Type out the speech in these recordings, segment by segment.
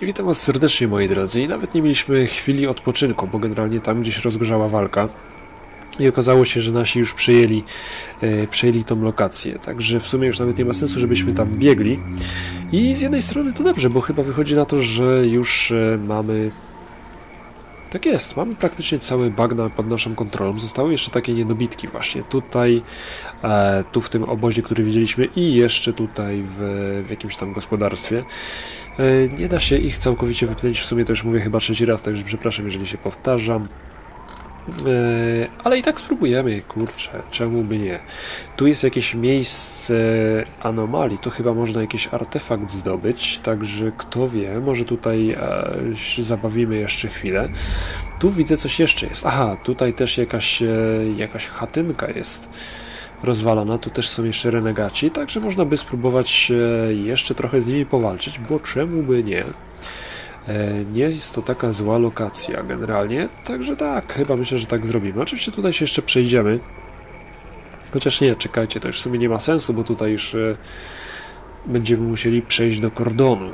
I witam was serdecznie moi drodzy. I nawet nie mieliśmy chwili odpoczynku, bo generalnie tam gdzieś rozgrzała walka. I okazało się, że nasi już przejęli, e, przejęli tą lokację, także w sumie już nawet nie ma sensu, żebyśmy tam biegli. I z jednej strony to dobrze, bo chyba wychodzi na to, że już e, mamy tak jest, mamy praktycznie cały bagna pod naszą kontrolą. Zostały jeszcze takie niedobitki właśnie tutaj, e, tu w tym obozie, który widzieliśmy i jeszcze tutaj w, w jakimś tam gospodarstwie. E, nie da się ich całkowicie wyplenić, w sumie to już mówię chyba trzeci raz, także przepraszam, jeżeli się powtarzam. E, ale i tak spróbujemy, kurczę, czemu by nie. Tu jest jakieś miejsce anomalii, tu chyba można jakiś artefakt zdobyć, także kto wie, może tutaj e, zabawimy jeszcze chwilę. Tu widzę coś jeszcze jest. Aha, tutaj też jakaś, e, jakaś chatynka jest rozwalona, tu też są jeszcze renegaci, także można by spróbować jeszcze trochę z nimi powalczyć, bo czemu by nie. E, nie jest to taka zła lokacja generalnie, także tak, chyba myślę, że tak zrobimy. Oczywiście tutaj się jeszcze przejdziemy, chociaż nie, czekajcie, to już w sumie nie ma sensu, bo tutaj już e, będziemy musieli przejść do kordonu,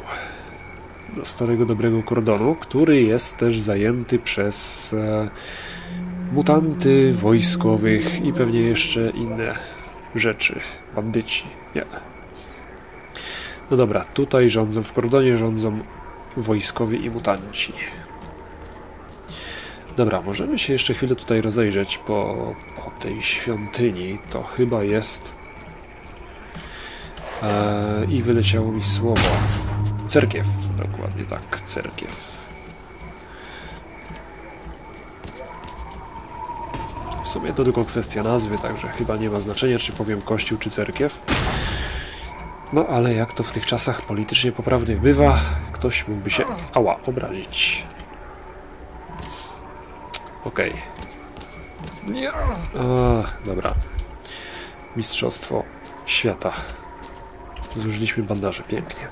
do starego dobrego kordonu, który jest też zajęty przez e, mutanty wojskowych i pewnie jeszcze inne rzeczy, bandyci, nie. No dobra, tutaj rządzą, w kordonie rządzą wojskowi i mutanci. Dobra, możemy się jeszcze chwilę tutaj rozejrzeć po, po tej świątyni. To chyba jest... Eee, I wyleciało mi słowo. Cerkiew, dokładnie tak, cerkiew. W sumie to tylko kwestia nazwy, także chyba nie ma znaczenia, czy powiem kościół, czy cerkiew. No ale jak to w tych czasach politycznie poprawnych bywa, ktoś mógłby się, ała, obrazić. Okej. Okay. Nie. Dobra. Mistrzostwo świata. Zużyliśmy bandaże, pięknie.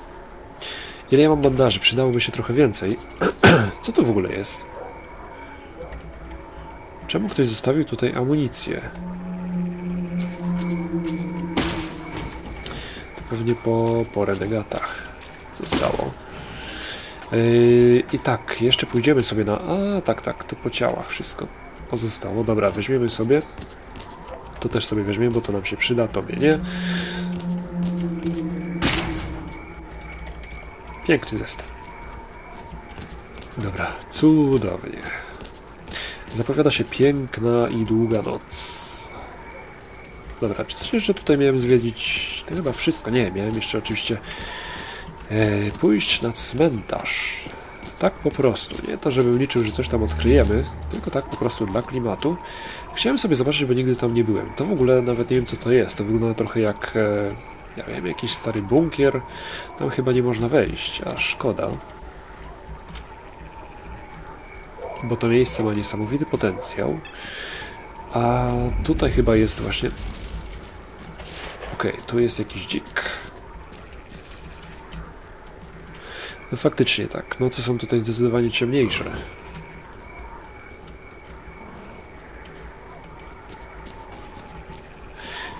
Ile ja mam bandaży? Przydałoby się trochę więcej. Co to w ogóle jest? Czemu ktoś zostawił tutaj amunicję? Pewnie po, po renegatach zostało. Yy, I tak, jeszcze pójdziemy sobie na... A, tak, tak, to po ciałach wszystko pozostało. Dobra, weźmiemy sobie. To też sobie weźmiemy, bo to nam się przyda, tobie nie. Piękny zestaw. Dobra, cudownie. Zapowiada się piękna i długa noc. Dobra, czy coś jeszcze tutaj miałem zwiedzić? To chyba wszystko. Nie, miałem jeszcze oczywiście e, pójść na cmentarz. Tak po prostu. Nie to, żebym liczył, że coś tam odkryjemy, tylko tak po prostu dla klimatu. Chciałem sobie zobaczyć, bo nigdy tam nie byłem. To w ogóle nawet nie wiem, co to jest. To wygląda trochę jak, e, ja wiem, jakiś stary bunkier. Tam chyba nie można wejść, a szkoda. Bo to miejsce ma niesamowity potencjał. A tutaj chyba jest właśnie Okej, okay, tu jest jakiś dzik. No faktycznie tak, noce są tutaj zdecydowanie ciemniejsze.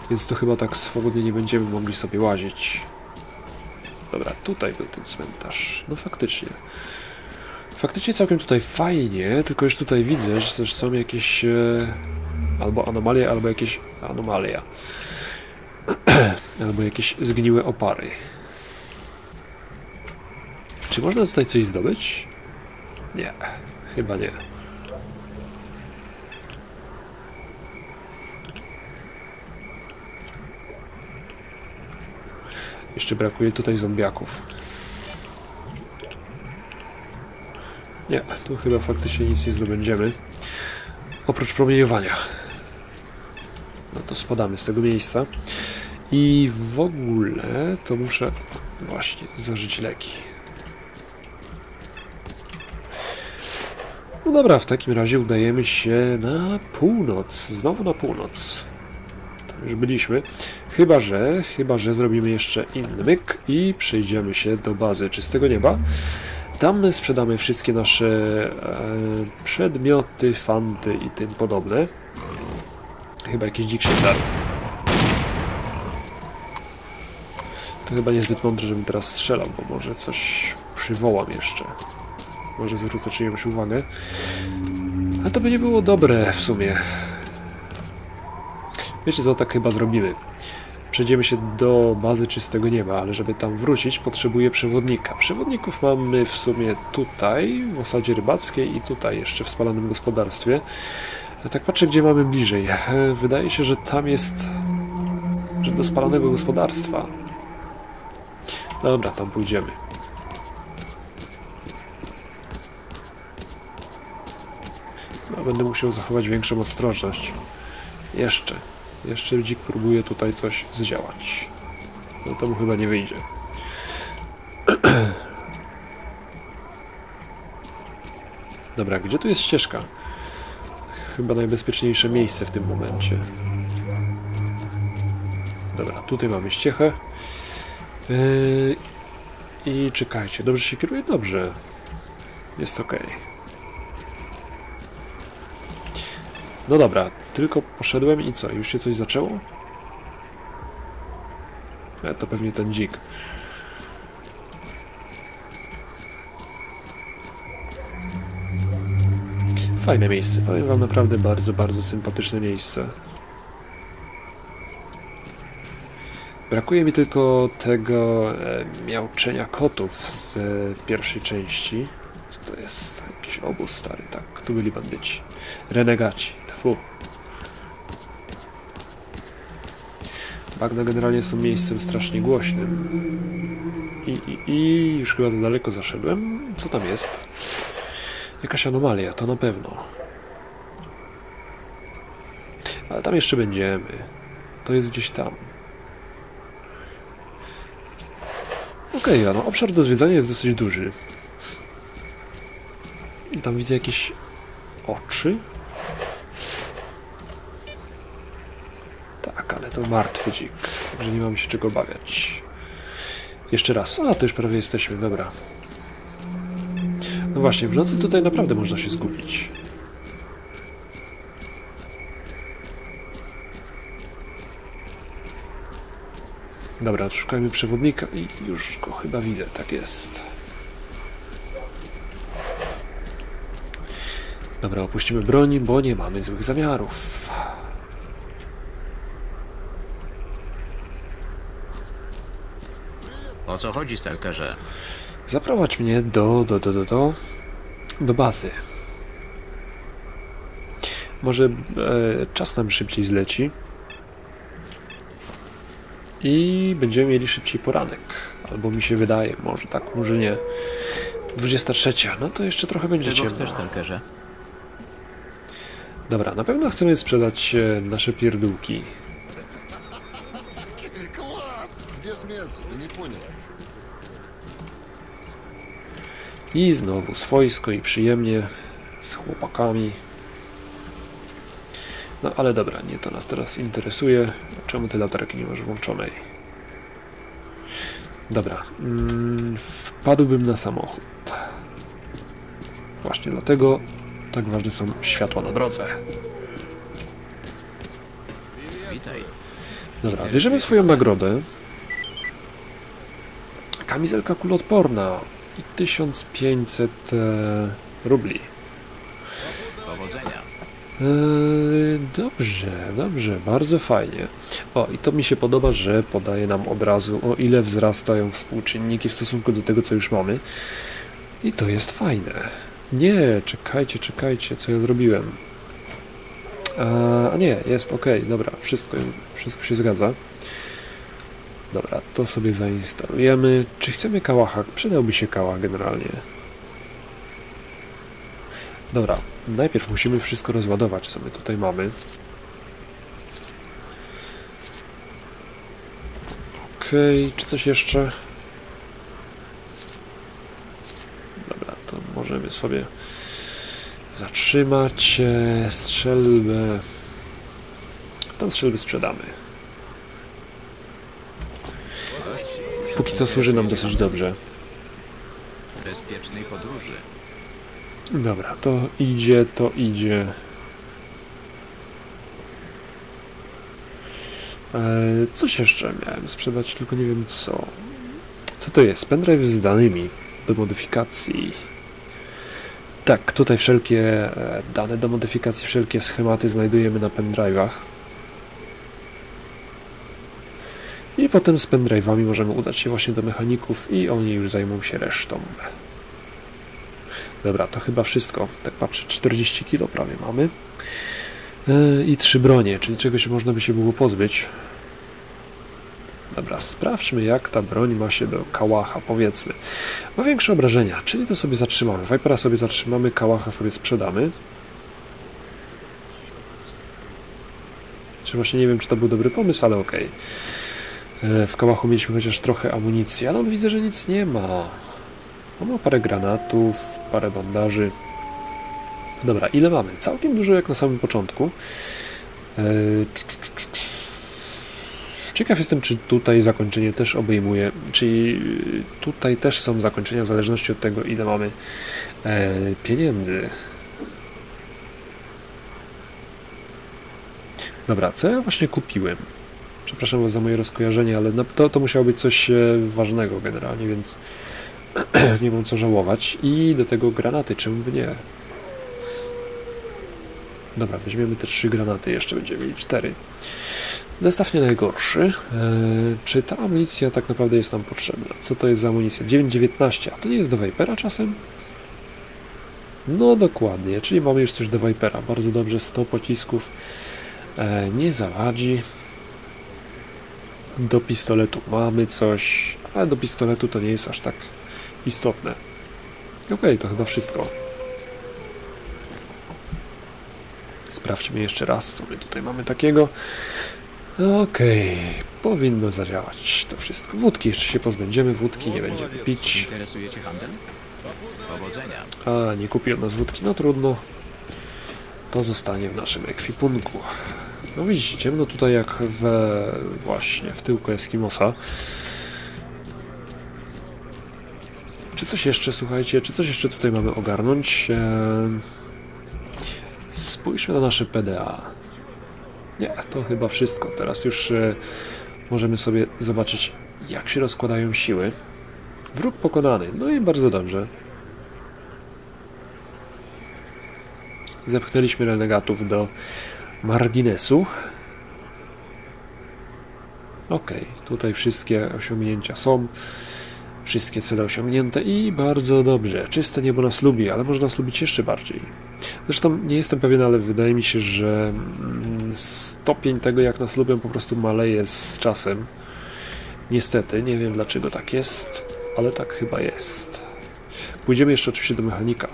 Więc tu chyba tak swobodnie nie będziemy mogli sobie łazić. Dobra, tutaj był ten cmentarz. No faktycznie. Faktycznie całkiem tutaj fajnie, tylko już tutaj widzę, że też są jakieś e, albo anomalie, albo jakieś anomalia. Albo jakieś zgniłe opary. Czy można tutaj coś zdobyć? Nie, chyba nie. Jeszcze brakuje tutaj zombiaków. Nie, tu chyba faktycznie nic nie zdobędziemy. Oprócz promieniowania. No to spadamy z tego miejsca. I w ogóle to muszę właśnie zażyć leki. No dobra, w takim razie udajemy się na północ. Znowu na północ. Tam już byliśmy. Chyba, że, chyba, że zrobimy jeszcze inny myk i przejdziemy się do bazy Czystego Nieba. Tam sprzedamy wszystkie nasze e, przedmioty, fanty i tym podobne. Chyba jakiś dzik się To chyba niezbyt mądre, żebym teraz strzelał, bo może coś przywołam jeszcze. Może zwrócę czyjąś uwagę. A to by nie było dobre w sumie. Wiecie co, tak chyba zrobimy. Przejdziemy się do bazy czystego nieba, ale żeby tam wrócić, potrzebuję przewodnika. Przewodników mamy w sumie tutaj, w osadzie rybackiej i tutaj jeszcze w spalanym gospodarstwie. Tak patrzę, gdzie mamy bliżej. Wydaje się, że tam jest... że do spalonego gospodarstwa. Dobra, tam pójdziemy. No, będę musiał zachować większą ostrożność. Jeszcze. Jeszcze ludzik próbuje tutaj coś zdziałać. No to mu chyba nie wyjdzie. Dobra, gdzie tu jest ścieżka? Chyba najbezpieczniejsze miejsce w tym momencie. Dobra, tutaj mamy ściechę. Yy, I czekajcie, dobrze się kieruje? Dobrze. Jest ok. No dobra, tylko poszedłem i co? Już się coś zaczęło? E, to pewnie ten dzik. Fajne miejsce, powiem wam naprawdę bardzo, bardzo sympatyczne miejsce. Brakuje mi tylko tego e, miauczenia kotów z pierwszej części. Co to jest? Jakiś obóz stary, tak. Tu byli bandyci. Renegaci. Tfu. Bagna generalnie są miejscem strasznie głośnym. I, i, I już chyba za daleko zaszedłem. Co tam jest? Jakaś anomalia, to na pewno. Ale tam jeszcze będziemy. To jest gdzieś tam. Okej, okay, no obszar do zwiedzania jest dosyć duży. Tam widzę jakieś oczy. Tak, ale to martwy dzik, także nie mam się czego obawiać. Jeszcze raz. A, to już prawie jesteśmy, dobra. No właśnie, w nocy tutaj naprawdę można się zgubić. Dobra, szukajmy przewodnika i już go chyba widzę, tak jest. Dobra, opuścimy broni, bo nie mamy złych zamiarów. O co chodzi, stalkerze? Zaprowadź mnie do, do, do, do, do, do bazy. Może e, czas nam szybciej zleci i będziemy mieli szybciej poranek. Albo mi się wydaje, może tak, może nie. 23. No to jeszcze trochę będzie Czego ciemno. chcesz, tankerze? Dobra, na pewno chcemy sprzedać e, nasze pierdółki. I znowu swojsko i przyjemnie z chłopakami. No ale dobra, nie to nas teraz interesuje. Czemu ty latarki nie masz włączonej? Dobra, mm, wpadłbym na samochód. Właśnie dlatego tak ważne są światła na drodze. Witaj. Dobra, bierzemy swoją nagrodę. Kamizelka kuloodporna i 1500 e, rubli. Eee, dobrze, dobrze, bardzo fajnie. O, i to mi się podoba, że podaje nam od razu, o ile wzrastają współczynniki w stosunku do tego, co już mamy. I to jest fajne. Nie, czekajcie, czekajcie, co ja zrobiłem. A, nie, jest ok, dobra, wszystko, wszystko się zgadza. Dobra, to sobie zainstalujemy. Czy chcemy kałacha? Przydałby się kałach generalnie. Dobra, najpierw musimy wszystko rozładować, co my tutaj mamy. Okej, czy coś jeszcze? Dobra, to możemy sobie zatrzymać e, strzelbę. Tą strzelbę sprzedamy. Póki co służy nam dosyć dobrze. bezpiecznej podróży. Dobra, to idzie, to idzie. E, coś jeszcze miałem sprzedać, tylko nie wiem co. Co to jest? Pendrive z danymi. do modyfikacji. Tak, tutaj wszelkie e, dane do modyfikacji, wszelkie schematy znajdujemy na pendrive'ach. I potem z pendrive'ami możemy udać się właśnie do mechaników i oni już zajmą się resztą. Dobra, to chyba wszystko. Tak patrzę, 40 kg prawie mamy. E, I trzy bronie, czyli czegoś można by się było pozbyć. Dobra, sprawdźmy jak ta broń ma się do kałacha, powiedzmy. Ma większe obrażenia, czyli to sobie zatrzymamy. Vipera sobie zatrzymamy, kałacha sobie sprzedamy. Czy właśnie nie wiem, czy to był dobry pomysł, ale okej. Okay. W kałachu mieliśmy chociaż trochę amunicji, ale on widzę, że nic nie ma. On ma parę granatów, parę bandaży. Dobra, ile mamy? Całkiem dużo jak na samym początku. Eee, Ciekaw jestem, czy tutaj zakończenie też obejmuje, czyli tutaj też są zakończenia w zależności od tego, ile mamy e, pieniędzy. Dobra, co ja właśnie kupiłem? Przepraszam Was za moje rozkojarzenie, ale to, to musiało być coś e, ważnego generalnie, więc nie mam co żałować. I do tego granaty, czemu by nie? Dobra, weźmiemy te trzy granaty, jeszcze będziemy mieli cztery. Zestaw nie najgorszy. Eee, czy ta amunicja tak naprawdę jest nam potrzebna? Co to jest za amunicja? 9,19. A to nie jest do Vipera czasem? No dokładnie, czyli mamy już coś do Vipera. Bardzo dobrze, 100 pocisków eee, nie zawadzi. Do pistoletu mamy coś, ale do pistoletu to nie jest aż tak istotne. Ok, to chyba wszystko. Sprawdźmy jeszcze raz, co my tutaj mamy takiego. Okej, okay. powinno zadziałać to wszystko. Wódki jeszcze się pozbędziemy, wódki nie będziemy pić. Interesuje Cię handel? Powodzenia. A, nie kupi od nas wódki, no trudno. To zostanie w naszym ekwipunku. No widzicie, ciemno tutaj jak we właśnie w tyłku Eskimosa. Czy coś jeszcze, słuchajcie, czy coś jeszcze tutaj mamy ogarnąć? Eee... Spójrzmy na nasze PDA. Nie, to chyba wszystko. Teraz już e, możemy sobie zobaczyć, jak się rozkładają siły. Wróg pokonany. No i bardzo dobrze. Zepchnęliśmy renegatów do marginesu. Ok, tutaj wszystkie osiągnięcia są. Wszystkie cele osiągnięte i bardzo dobrze. Czyste niebo nas lubi, ale może nas lubić jeszcze bardziej. Zresztą nie jestem pewien, ale wydaje mi się, że mm, stopień tego, jak nas lubią, po prostu maleje z czasem. Niestety, nie wiem dlaczego tak jest, ale tak chyba jest. Pójdziemy jeszcze oczywiście do mechanika.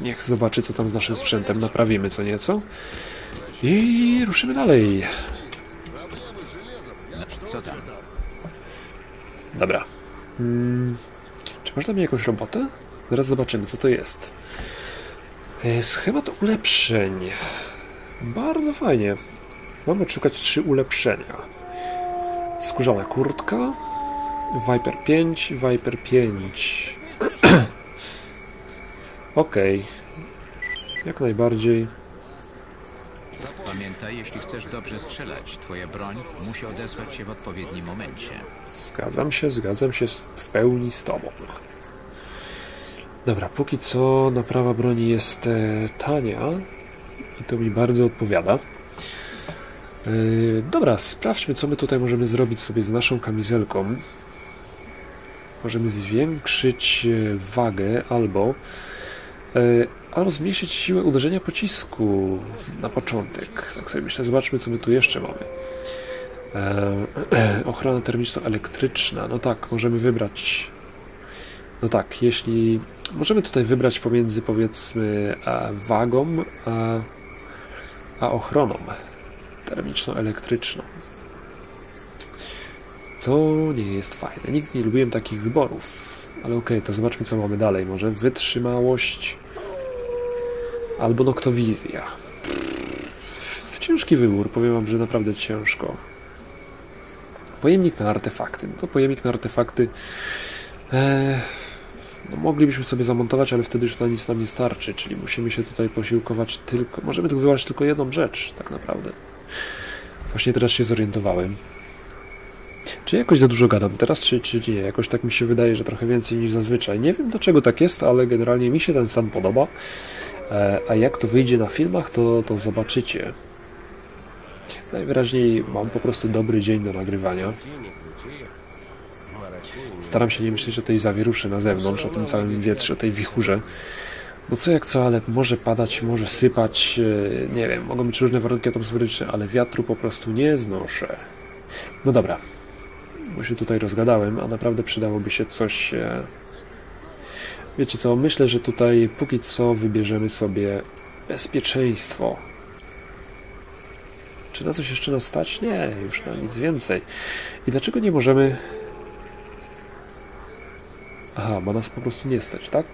Niech zobaczy, co tam z naszym sprzętem. Naprawimy co nieco. I ruszymy dalej. Co tam? Dobra. Hmm. Czy można mi jakąś robotę? Zaraz zobaczymy, co to jest. Schemat ulepszeń. Bardzo fajnie. Mamy odszukać trzy ulepszenia. Skórzana kurtka. Viper 5, Viper 5. ok. Jak najbardziej. Pamiętaj, jeśli chcesz dobrze strzelać, twoja broń musi odesłać się w odpowiednim momencie. Zgadzam się, zgadzam się w pełni z tobą. Dobra, póki co naprawa broni jest e, tania i to mi bardzo odpowiada. E, dobra, sprawdźmy, co my tutaj możemy zrobić sobie z naszą kamizelką. Możemy zwiększyć e, wagę albo albo zmniejszyć siłę uderzenia pocisku na początek. Tak sobie myślę, zobaczmy, co my tu jeszcze mamy. E, ochrona termiczno-elektryczna. No tak, możemy wybrać. No tak, jeśli możemy tutaj wybrać pomiędzy powiedzmy wagą a, a ochroną termiczno-elektryczną. Co nie jest fajne. Nigdy nie lubiłem takich wyborów. Ale okej, okay, to zobaczmy co mamy dalej. Może wytrzymałość albo noktowizja. Ciężki wybór, powiem wam, że naprawdę ciężko. Pojemnik na artefakty. No to pojemnik na artefakty e, no, moglibyśmy sobie zamontować, ale wtedy już na nic nam nie starczy, czyli musimy się tutaj posiłkować tylko... Możemy tu wybrać tylko jedną rzecz, tak naprawdę. Właśnie teraz się zorientowałem. Czy jakoś za dużo gadam teraz, czy, czy nie? Jakoś tak mi się wydaje, że trochę więcej niż zazwyczaj. Nie wiem dlaczego tak jest, ale generalnie mi się ten stan podoba. E, a jak to wyjdzie na filmach, to, to zobaczycie. Najwyraźniej mam po prostu dobry dzień do nagrywania. Staram się nie myśleć o tej zawieruszy na zewnątrz, o tym całym wietrze, o tej wichurze. Bo co jak co, ale może padać, może sypać, e, nie wiem, mogą być różne warunki atmosferyczne, ale wiatru po prostu nie znoszę. No dobra, bo się tutaj rozgadałem, a naprawdę przydałoby się coś... Wiecie co, myślę, że tutaj póki co wybierzemy sobie bezpieczeństwo. Czy na coś jeszcze nas stać? Nie, już na nic więcej. I dlaczego nie możemy... Aha, ma nas po prostu nie stać, tak?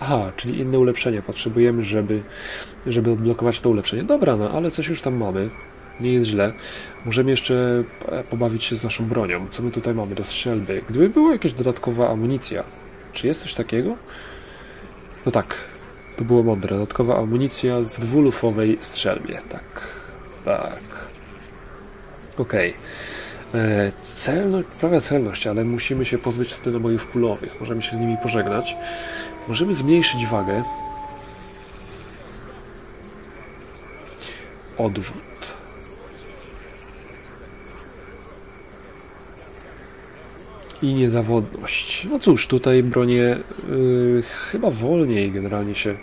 Aha, czyli inne ulepszenia potrzebujemy, żeby, żeby odblokować to ulepszenie. Dobra, no ale coś już tam mamy. Nie jest źle. Możemy jeszcze pobawić się z naszą bronią. Co my tutaj mamy do strzelby? Gdyby była jakaś dodatkowa amunicja. Czy jest coś takiego? No tak, to było mądre. Dodatkowa amunicja w dwulufowej strzelbie. Tak, tak. Okej. Okay. E, celność, prawie celność, ale musimy się pozbyć wtedy nabojów kulowych. Możemy się z nimi pożegnać. Możemy zmniejszyć wagę. Odrzut. I niezawodność. No cóż, tutaj bronie yy, chyba wolniej generalnie się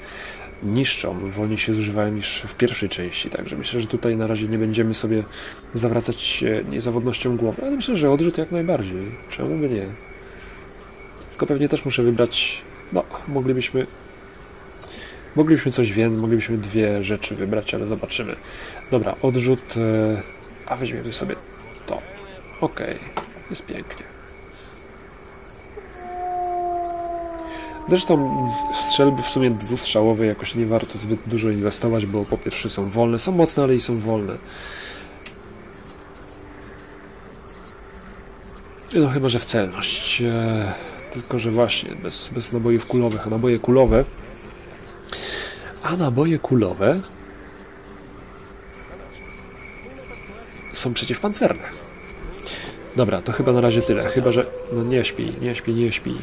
niszczą, wolniej się zużywają niż w pierwszej części, także myślę, że tutaj na razie nie będziemy sobie zawracać niezawodnością głowy, ale myślę, że odrzut jak najbardziej. Czemu by nie? Tylko pewnie też muszę wybrać no, moglibyśmy... Moglibyśmy coś więcej, moglibyśmy dwie rzeczy wybrać, ale zobaczymy. Dobra, odrzut, e, a weźmiemy sobie to. Ok, jest pięknie. Zresztą strzelby w sumie dwustrzałowe jakoś nie warto zbyt dużo inwestować, bo po pierwsze są wolne, są mocne, ale i są wolne. No chyba, że w celność. E, tylko że właśnie bez, bez nabojów kulowych, a naboje kulowe a naboje kulowe są przeciwpancerne. Dobra, to chyba na razie tyle. Chyba, że... No nie śpi, nie śpi, nie śpi.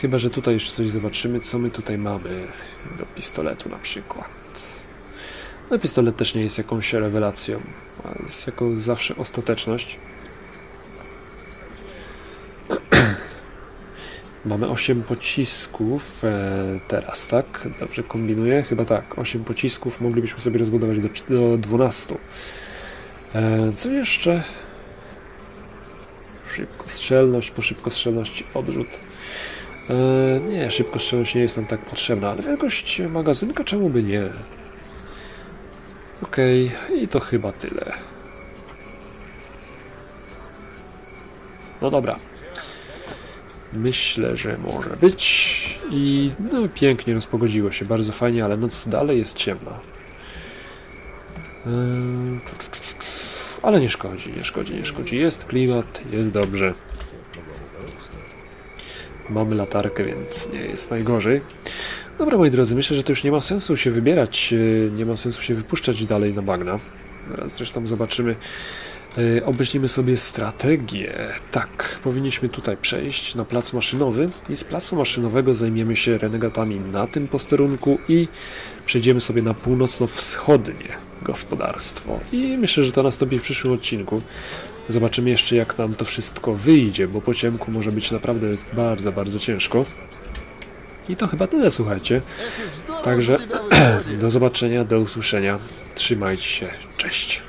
Chyba, że tutaj jeszcze coś zobaczymy, co my tutaj mamy do pistoletu na przykład. No pistolet też nie jest jakąś rewelacją, a jest jako zawsze ostateczność. Mamy 8 pocisków e, teraz, tak? Dobrze kombinuję? Chyba tak. 8 pocisków moglibyśmy sobie rozbudować do, do 12. E, co jeszcze? Szybkostrzelność, po szybkostrzelności odrzut. E, nie, szybkostrzelność nie jest nam tak potrzebna, ale wielkość magazynka czemu by nie? Okej, okay, i to chyba tyle. No dobra, Myślę, że może być. I no pięknie rozpogodziło się, bardzo fajnie, ale noc dalej jest ciemna. Eee, ale nie szkodzi, nie szkodzi, nie szkodzi. Jest klimat, jest dobrze. Mamy latarkę, więc nie jest najgorzej. Dobra, moi drodzy, myślę, że to już nie ma sensu się wybierać, e, nie ma sensu się wypuszczać dalej na bagna. Zaraz zresztą zobaczymy, E, obejrzyjmy sobie strategię. Tak, powinniśmy tutaj przejść na plac maszynowy i z placu maszynowego zajmiemy się renegatami na tym posterunku i przejdziemy sobie na północno-wschodnie gospodarstwo. I myślę, że to nastąpi w przyszłym odcinku. Zobaczymy jeszcze jak nam to wszystko wyjdzie, bo po ciemku może być naprawdę bardzo, bardzo ciężko. I to chyba tyle, słuchajcie. Także do zobaczenia, do usłyszenia. Trzymajcie się. Cześć.